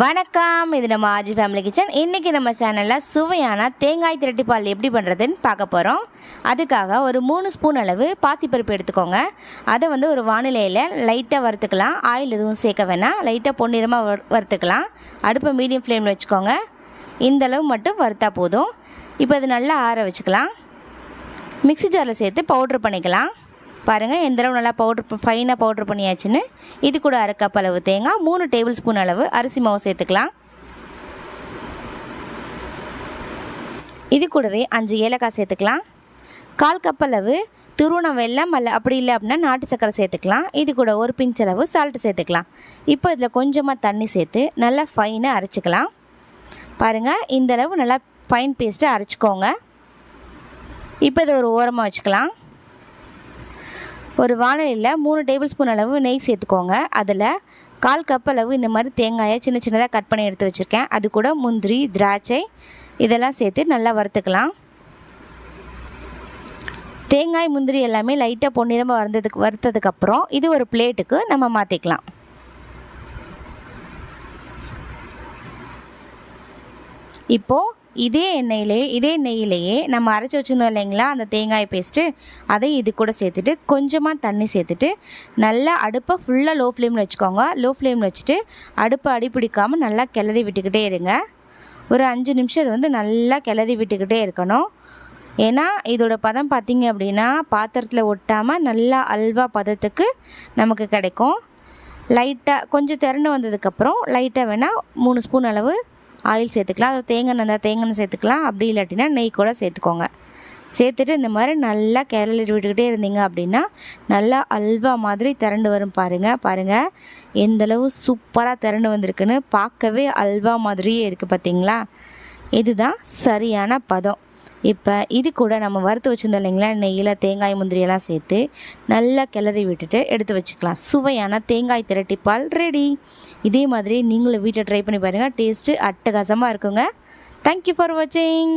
வணக்கம். இது நம்ம ஆஜி ஃபேமிலி கிச்சன் இன்றைக்கி நம்ம சேனலில் சுவையான தேங்காய் திரட்டிப்பால் எப்படி பண்ணுறதுன்னு பார்க்க போகிறோம் அதுக்காக ஒரு மூணு ஸ்பூன் அளவு பாசிப்பருப்பு எடுத்துக்கோங்க. அதை வந்து ஒரு வானிலையில் லைட்டாக வறுத்துக்கலாம். ஆயில் எதுவும் சேர்க்க வேணாம். லைட்டாக பொன்னிறமாக வறுத்துக்கலாம். அடுப்பை மீடியம் ஃப்ளேமில் வச்சுக்கோங்க. இந்த அளவு மட்டும் வறுத்தா போதும். இப்போ இது நல்லா ஆற வச்சுக்கலாம். மிக்ஸி ஜாரில் சேர்த்து பவுட்ரு பண்ணிக்கலாம். பாருங்கள் எந்த அளவு நல்லா பவுட்ரு ஃபைனாக பவுட்ரு பண்ணியாச்சுன்னு. இது கூட அரை கப் அளவு தேங்காய் மூணு டேபிள் ஸ்பூன் அளவு அரிசி மாவு சேர்த்துக்கலாம். இது கூடவே அஞ்சு ஏலக்காய் சேர்த்துக்கலாம். கால் கப் அளவு துருவன வெள்ளம் அல்ல அப்படி இல்லை அப்படின்னா நாட்டு சக்கரை சேர்த்துக்கலாம். இது கூட ஒரு பிஞ்ச் அளவு சால்ட்டு சேர்த்துக்கலாம். இப்போ இதில் கொஞ்சமாக தண்ணி சேர்த்து நல்லா ஃபைனாக அரைச்சிக்கலாம். பாருங்கள் இந்த அளவு நல்லா ஃபைன் பேஸ்ட்டு அரைச்சிக்கோங்க. இப்போ இதை ஒரு ஓரமாக வச்சுக்கலாம். ஒரு வானலியில் மூணு டேபிள் ஸ்பூன் அளவு நெய் சேர்த்துக்கோங்க. அதில் கால் கப் அளவு இந்த மாதிரி தேங்காயை சின்ன சின்னதாக கட் பண்ணி எடுத்து வச்சுருக்கேன். அது கூட முந்திரி திராட்சை இதெல்லாம் சேர்த்து நல்லா வறுத்துக்கலாம். தேங்காய் முந்திரி எல்லாமே லைட்டாக பொன்னிறமாக வறுத்ததுக்கு வறுத்ததுக்கப்புறம் இது ஒரு பிளேட்டுக்கு நம்ம மாற்றிக்கலாம் இப்போது இதே எண்ணெயிலே இதே நெய்யிலேயே நம்ம அரைச்சி வச்சுருந்தோம் இல்லைங்களா? அந்த தேங்காய் பேஸ்ட்டு அதை இது கூட சேர்த்துட்டு கொஞ்சமாக தண்ணி சேர்த்துட்டு நல்லா அடுப்பை ஃபுல்லாக லோ ஃப்ளேமில் வச்சுக்கோங்க லோ ஃப்ளேமில் வச்சுட்டு அடுப்பை அடி பிடிக்காமல் நல்லா கிளறி விட்டுக்கிட்டே இருங்க. ஒரு அஞ்சு நிமிஷம் இது வந்து நல்லா கிளறி விட்டுக்கிட்டே இருக்கணும். ஏன்னா இதோட பதம் பார்த்திங்க அப்படின்னா பாத்திரத்தில் ஒட்டாமல் நல்லா அல்வா பதத்துக்கு நமக்கு கிடைக்கும். லைட்டாக கொஞ்சம் திரண்டு வந்ததுக்கப்புறம் லைட்டாக வேணால் மூணு ஸ்பூன் அளவு ஆயில் சேர்த்துக்கலாம். அது தேங்காய் இருந்தால் தேங்காய் சேர்த்துக்கலாம். அப்படி இல்லாட்டினா நெய் கூட சேர்த்துக்கோங்க. சேர்த்துட்டு இந்த மாதிரி நல்லா கிளறி விட்டுக்கிட்டே இருந்தீங்க அப்படின்னா நல்லா அல்வா மாதிரி திரண்டு வரும் பாருங்கள் பாருங்கள் எந்தளவு சூப்பராக திரண்டு வந்திருக்குன்னு. பார்க்கவே அல்வா மாதிரியே இருக்குது பார்த்தீங்களா இதுதான் சரியான பதம். இப்போ இது கூட நம்ம வறுத்து வச்சுருந்தோம் இல்லைங்களா? நெய்யில் தேங்காய் முந்திரியெல்லாம் சேர்த்து நல்லா கிளறி விட்டுட்டு எடுத்து வச்சுக்கலாம். சுவையான தேங்காய் திரட்டிப்பால் ரெடி இதே மாதிரி நீங்களும் வீட்டில் ட்ரை பண்ணி பாருங்கள் டேஸ்ட்டு அட்டகாசமாக இருக்குங்க. தேங்க்யூ ஃபார் வாட்சிங்